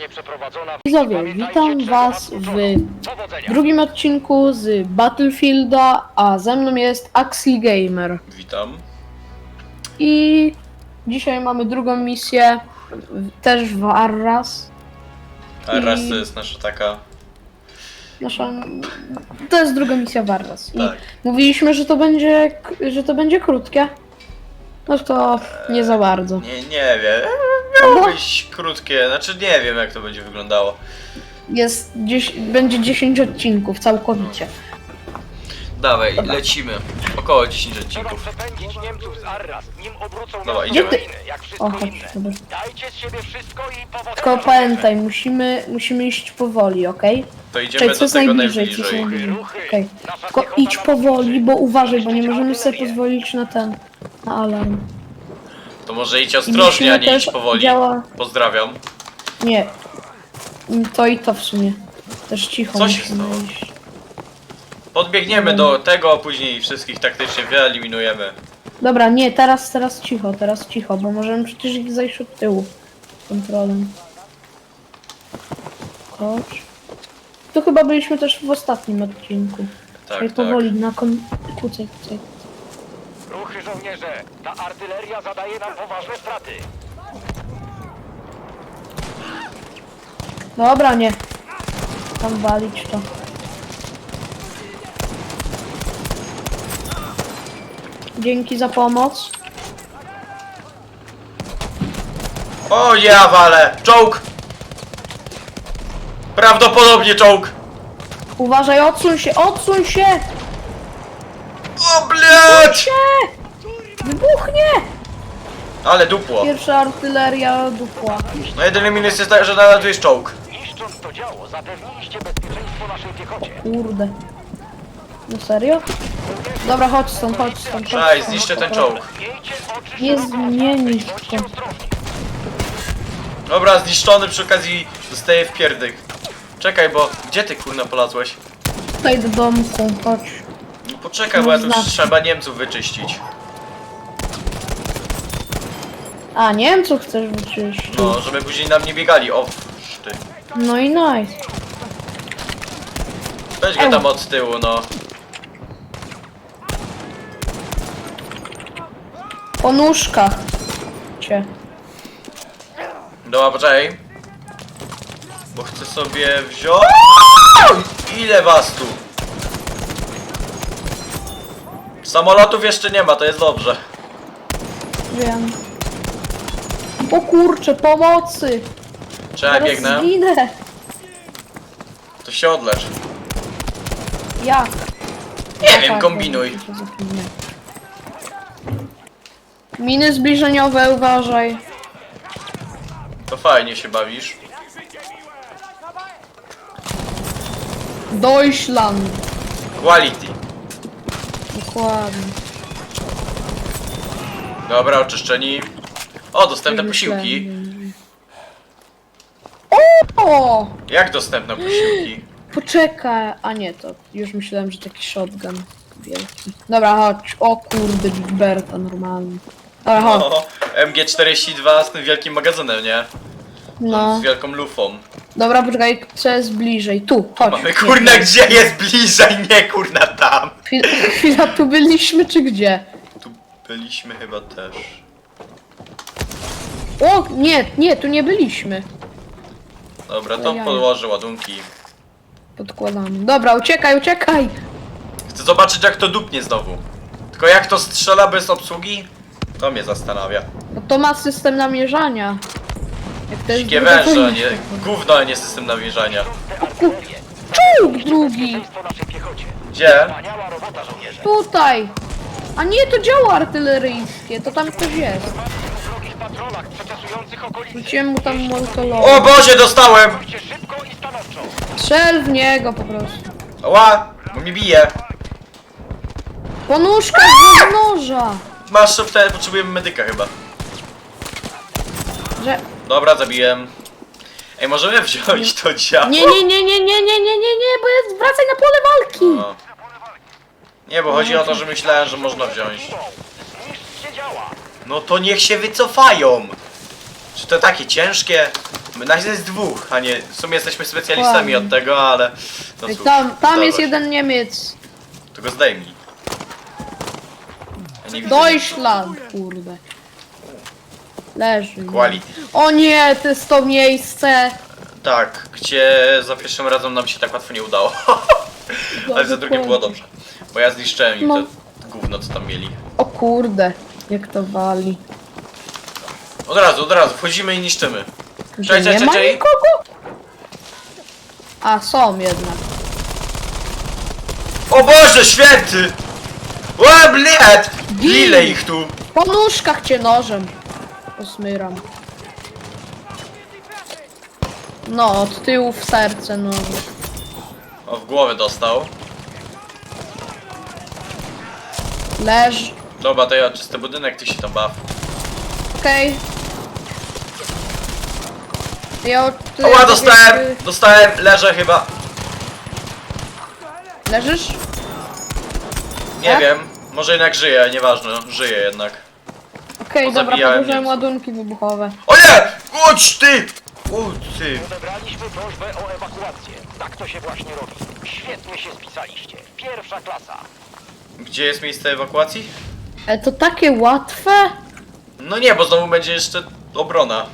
zostanie przeprowadzona w... Widzowie, witam was w drugim odcinku z Battlefielda, a ze mną jest Axli Gamer. Witam. I dzisiaj mamy drugą misję, też w Arras. A raz I- to jest nasza taka. Nasza... To jest druga misja w Arras. I Tak. mówiliśmy, że to będzie, że to będzie krótkie. No to nie za bardzo. Nie, nie wiem. Miało być krótkie, znaczy nie wiem jak to będzie wyglądało. Jest, dzies- będzie 10 odcinków całkowicie. Dawaj, lecimy. Około 10 Trzeba odcinków. przepędzić Niemców z Arras, nim obrócą Dobra, miasto idziemy. Ukrainy, jak wszystko O, chodź, inne. dobra. Dajcie z siebie wszystko i powodzenia! Tylko pamiętaj, musimy, musimy iść powoli, okej? To idziemy Czekaj, co do jest tego najbliżej? Co jest najbliżej. najbliżej? Ruchy, Okej. Nasza Tylko piechota idź na powoli, bo uważaj, bo nie możemy sobie pozwolić na ten, na alarm. To może idź ostrożnie, a nie idź powoli. działa- Pozdrawiam. Nie. To i to w sumie. Też cicho Co się musimy stało? iść. Podbiegniemy do tego, a później wszystkich taktycznie wyeliminujemy. Dobra, nie, teraz, teraz cicho, teraz cicho, bo możemy przecież ich zajść od tyłu. Kontrolem. Chodź. Tu chyba byliśmy też w ostatnim odcinku. Tak, Czekaj, tak. powoli, na kon... Kucaj, kucaj żołnierze! Ta artyleria zadaje nam poważne straty! Dobra, nie. Tam walić to. Dzięki za pomoc. O ja wale! Czołg! Prawdopodobnie czołg! Uważaj, odsuń się, odsuń się! O bleć! Się! Ale dupło. Pierwsza artyleria dupła. No jedyny minus jest taki, że nadal tu jest czołg. Niszcząc to działo, zapewniliście bezpieczeństwo naszej piechocie. Kurde. No serio? Dobra, chodź stąd, chodź stąd. chodź stąd. zniszczę ten czołg. Miejcie oczy Nie szeroko zmienisz otwarte i bądźcie to. ostrożni. Dobra, zniszczony przy okazji dostaję w pierdyk. Czekaj, bo gdzie ty kurna polazłeś? Tutaj do domku, chodź. No poczekaj, bo ja tu trzeba Niemców wyczyścić. A, nie wiem co chcesz wyczyścić. No, żeby później nam nie biegali. O, ty. No i nice. Weź go tam od tyłu, no. Po nóżkach. Cię. Dobra, poczekaj. Bo chcę sobie wziąć... Ile was tu? Samolotów jeszcze nie ma, to jest dobrze. Wiem. O kurcze, pomocy! Czekaj, Zaraz biegnę. zginę. To się odlecz. Jak? Nie wiem, Tak, kombinuj. Miny zbliżeniowe, uważaj. To fajnie się bawisz. Deutschland. Quality. Dokładnie. Dobra, oczyszczeni. O, dostępne posiłki. O! Jak dostępne posiłki? Poczekaj, a nie, to już myślałem, że taki shotgun wielki. Dobra, chodź. O kurde, Gilberta normalny. Dobra, chodź. O, MG42 z tym wielkim magazynem, nie? No. Z wielką lufą. Dobra, poczekaj, co jest bliżej? Tu, chodź. Mamy kurna nie. gdzie jest bliżej, nie kurna tam. Chwil- Chwila, tu byliśmy, czy gdzie? Tu byliśmy chyba też. O, nie, nie, tu nie byliśmy. Dobra, to Ojej. podłożę ładunki. Podkładamy. Dobra, uciekaj, uciekaj! Chcę zobaczyć jak to dupnie znowu. Tylko jak to strzela bez obsługi? To mnie zastanawia. No to ma system namierzania. Jak to jest Dzikie druga węże, a wojna nie gówno, a nie system nawierzania. Czołg drugi! Gdzie? Tutaj! A nie, to działa artyleryjskie, to tam ktoś jest. Patrolach przeczesujących okolice. Rzuciłem mu tam O molotolowa. Boże, dostałem! Idźcie szybko i stanowczo. Strzel w niego po prostu. Ła, bo mi bije. Po nóżkach z noża! Masz wtedy potrzebujemy medyka chyba. Że... Dobra, zabiłem. Ej, możemy wziąć to działo? Nie, nie, nie, nie, nie, nie, nie, nie, nie, bo jest... wracaj na pole walki! O. Nie, bo chodzi o to, że myślałem, że można wziąć. No to niech się wycofają! Czy to takie ciężkie? Nas jest dwóch, a nie. W sumie jesteśmy specjalistami od tego, ale. No cóż, tam, tam jest się. jeden Niemiec. To go zdejmij. Ja nie widzę Deutschland, kurde. Leży. Quality. O nie, to jest to miejsce. Tak, gdzie za pierwszym razem nam się tak łatwo nie udało. Ale za drugim było dobrze. Bo ja zniszczyłem im No. to gówno, co tam mieli. O kurde, jak to wali. Od razu, od razu, wchodzimy i niszczymy. Że Czekaj, nie czekaj, ma czekaj. nikogo? A, są jednak. O Boże, święty! O, bliet! Ile ich tu? Po nóżkach cię nożem. Posmyram. No, od tyłu w serce, no. O, w głowę dostał. Leż. Dobra, to ja czysty budynek, ty się tam baw. Okej. Ja od ty- Oła, dostałem! Dostałem, leżę chyba. Leżysz? Nie Tak? wiem, może jednak żyję, nieważne, żyję jednak. Okej, dobra, Pozabijałem podłożyłem ładunki wybuchowe. O nie! Chodź ty! O ty! Odebraliśmy prośbę o ewakuację. Tak to się właśnie robi. Świetnie się spisaliście. Pierwsza klasa. Gdzie jest miejsce ewakuacji? E, to takie łatwe? No nie, bo znowu będzie jeszcze obrona.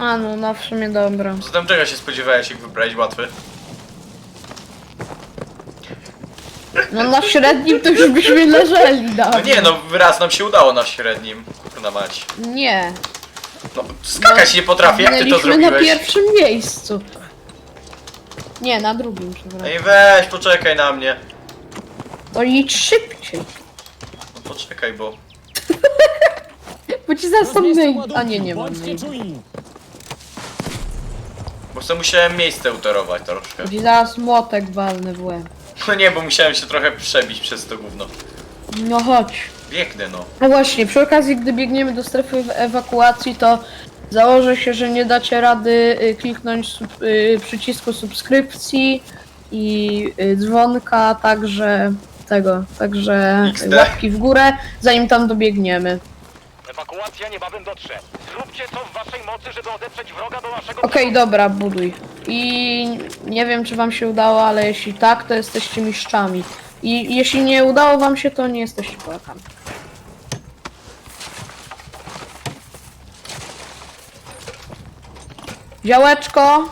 A no, no w sumie dobra. Zatem czego się spodziewałeś, jak wybrałeś łatwy? No na średnim to już byśmy leżeli No dawno. nie, no raz nam się udało na średnim. Kurna mać. Nie. No, skakać nie potrafię, jak ty to Byliśmy na zrobiłeś? pierwszym miejscu. Nie, na drugim, przepraszam. Ej weź, poczekaj na mnie. To idź szybciej. Poczekaj, bo... Bo ci zaraz tam myj... A nie, nie mam myj. czujni. Bo sobie musiałem miejsce utorować troszkę. Ci zaraz młotek walnę w łeb. No nie, bo musiałem się trochę przebić przez to gówno. No chodź. Biegnę no. No właśnie, przy okazji, gdy biegniemy do strefy ewakuacji, to założę się, że nie dacie rady y, kliknąć sub, y, przycisku subskrypcji i y, dzwonka, także tego, także XD. łapki w górę, zanim tam dobiegniemy. Ewakuacja niebawem dotrze. Zróbcie co w waszej mocy, żeby odeprzeć wroga do waszego... Okej, dobra, buduj. I nie wiem, czy wam się udało, ale jeśli tak, to jesteście mistrzami. I jeśli nie udało wam się, to nie jesteście Polakami. Działeczko!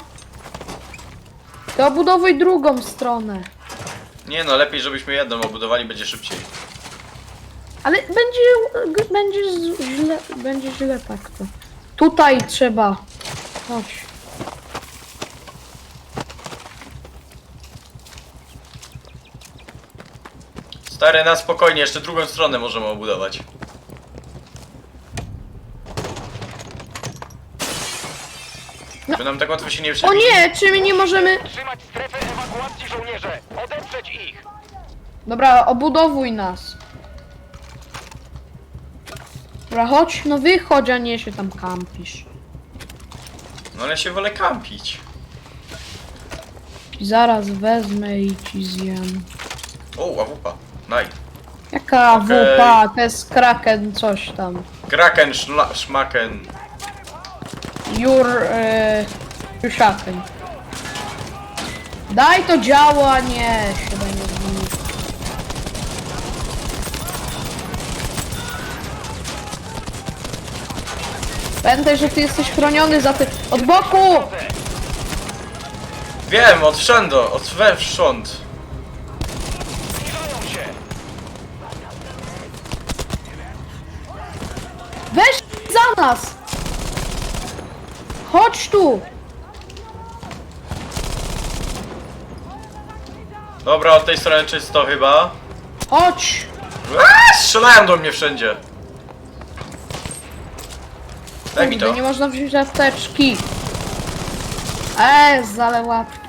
To obudowuj drugą stronę. Nie no, lepiej żebyśmy jedną obudowali, będzie szybciej. Ale będzie, g- będzie z- źle, będzie źle tak to. Tutaj trzeba. Chodź. Stary, na spokojnie, jeszcze drugą stronę możemy obudować. No. By nam tak łatwo się nie O przebić. nie, czy my nie możemy... Trzymać strefę ewakuacji żołnierze. Dobra, obudowuj nas. Dobra, chodź, no wychodź, a nie się tam kampisz. No ale się wolę kampić. I zaraz wezmę i ci zjem. O, awupa. Naj. Jaka Okej. wupa, to jest kraken, coś tam. Kraken, szla, szmaken. Jur... E, Juszaken. Daj to działo, a nie się będzie Pamiętaj, że ty jesteś chroniony za ty... Od boku! Wiem, od wszędo, od wewsząd. Weź za nas! Chodź tu! Dobra, od tej strony czysto chyba. Chodź! Aaa, strzelają do mnie wszędzie. Daj mi Kurde, to. nie można wziąć apteczki. Eee, ale łatwo.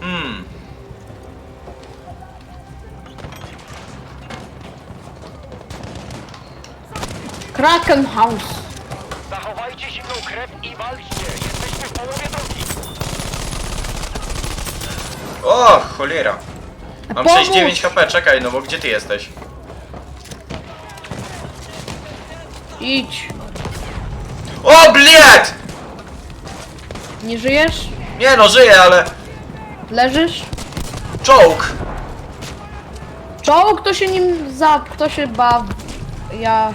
Hmm. Kraken House. Zachowajcie zimną krew i walczcie. Jesteśmy w połowie drogi. O, cholera. Mam Pomóż! 69 HP, czekaj, no bo gdzie ty jesteś? Idź. O, bliet! Nie żyjesz? Nie no, żyję, ale... Leżysz? Czołg! Czołg to się nim za... to się baw... Ja...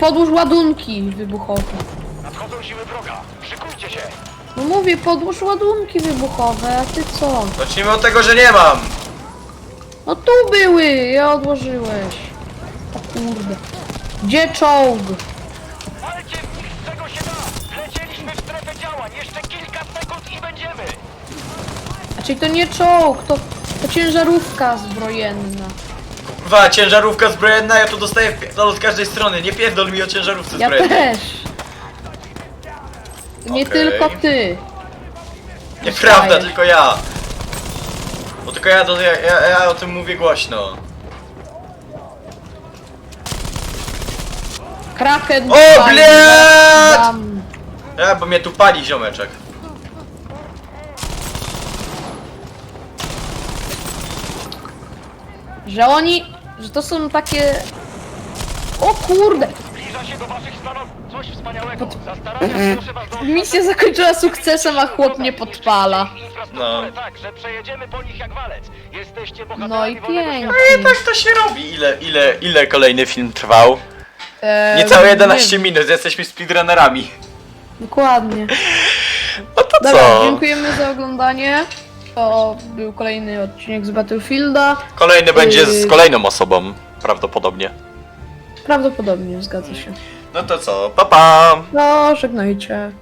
Podłóż ładunki wybuchowe. Nadchodzą siły wroga. Szykujcie się. No mówię, podłóż ładunki wybuchowe, a ty co? Zacznijmy od tego, że nie mam! No tu były, je odłożyłeś. O kurde. Gdzie czołg? Walcie w nich z czego się da. Wlecieliśmy w strefę działań. Jeszcze kilka sekund i będziemy. Znaczy to nie czołg, to, to ciężarówka zbrojenna. Kurwa, ciężarówka zbrojenna, ja tu dostaję wpierdol od każdej strony. Nie pierdol mi o ciężarówce Ja zbrojennej. też. Nie Okej. tylko ty. Nieprawda, Dostajesz. tylko ja. Bo tylko ja, to, ja, ja, ja o tym mówię głośno. Kraken. O, pali, bled! Ja, bo mnie tu pali ziomeczek. Że oni, że to są takie... O kurde! Zbliża się do waszych stanowisk. Coś wspaniałego. Proszę was do Misja zakończyła sukcesem, a chłop mnie podpala. Infrastrukturę No. tak, że przejedziemy po nich jak walec. Jesteście No bohaterami i wolnego pięknie. świata. No i tak to się robi. Ile, ile, ile kolejny film trwał? Eee, Niecałe nie 11 wiem. minut, jesteśmy speedrunnerami. Dokładnie. No to Dobra, co? dziękujemy za oglądanie. To był kolejny odcinek z Battlefielda. Kolejny będzie z Yy. kolejną osobą, prawdopodobnie. Prawdopodobnie, zgadza się. No to co, pa pa! No, żegnajcie.